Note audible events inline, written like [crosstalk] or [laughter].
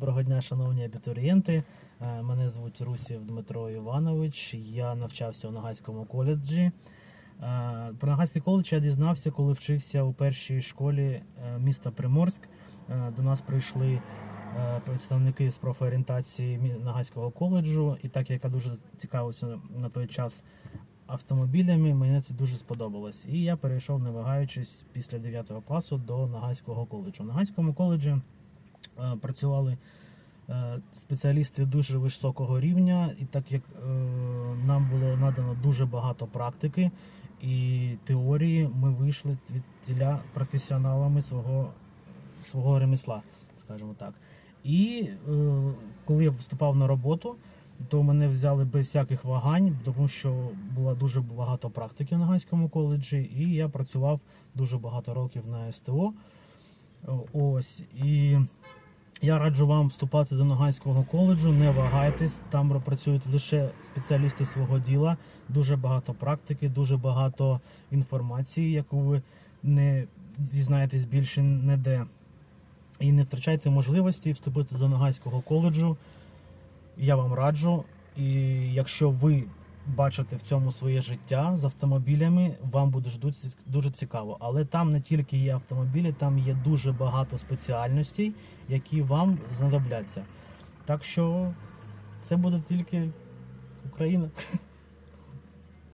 Доброго дня, шановні абітурієнти. Е, Мене звуть Русів Дмитро Іванович. Я навчався у Нагайському коледжі. Е, Про Нагайський коледж я дізнався, коли вчився у першій школі е, міста Приморськ. До нас прийшли представники з профорієнтації Нагайського коледжу, і так як я дуже цікавився на той час автомобілями, мені це дуже сподобалось. І я перейшов, не вагаючись, після 9 класу до Нагайського коледжу. У Нагайському коледжі працювали е, спеціалісти дуже високого рівня, і так як е, нам було надано дуже багато практики і теорії, ми вийшли від тіля професіоналами свого, свого ремесла, скажімо так. І е, коли я вступав на роботу, то мене взяли без всяких вагань, тому що було дуже багато практики в Нагайському коледжі, і я працював дуже багато років на СТО. Ось і я раджу вам вступати до Ногайського коледжу, не вагайтесь, там працюють лише спеціалісти свого діла, дуже багато практики, дуже багато інформації, яку ви не дізнаєтесь більше ніде. І не втрачайте можливості вступити до Ногайського коледжу. Я вам раджу. І якщо ви бачите в цьому своє життя з автомобілями, вам буде дуже цікаво. Але там не тільки є автомобілі, там є дуже багато спеціальностей, які вам знадобляться. Так що це буде тільки Україна. [laughs]